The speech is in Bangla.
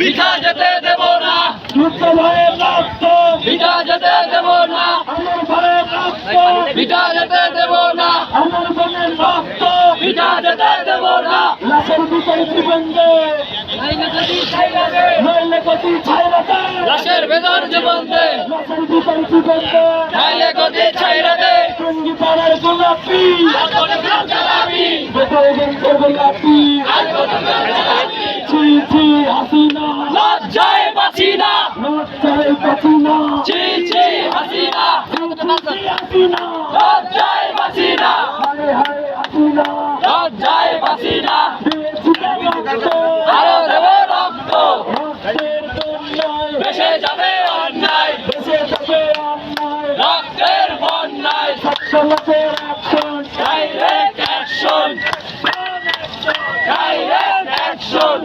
মিঠা যেতে দেব না যুদ্ধ ভয়ের রক্ত মিঠা যেতে দেব না আমার ভয়ের রক্ত মিঠা যেতে দেব না আমার বোনের রক্ত মিঠা যেতে দেব না লাশের ভিতরে জীবন নইলে গতি ছাইরা দে লাশের ভেতর জীবন লাশের ভিতরে জীবন দে খাইলে গদি ছাইরা টুঙ্গি পাড়ার গোলাপি। কত গ্রাম চালাবি ছি ছি হাসিনা। লজ্জায় বাঁচি না লজ্জায় বাঁচি না ছি ছি হাসিনা। হাসিনা লজ্জায় বাঁচি না হায় হায় হাসিনা। লজ্জায় বাঁচি না আরও দেব রক্ত। রক্তের বন্যায়। ভেসে যাবে অন্যায়। বেঁচে যাবে অন্যায়। রক্তের বন্যায়। অ্যাকশন। Direct action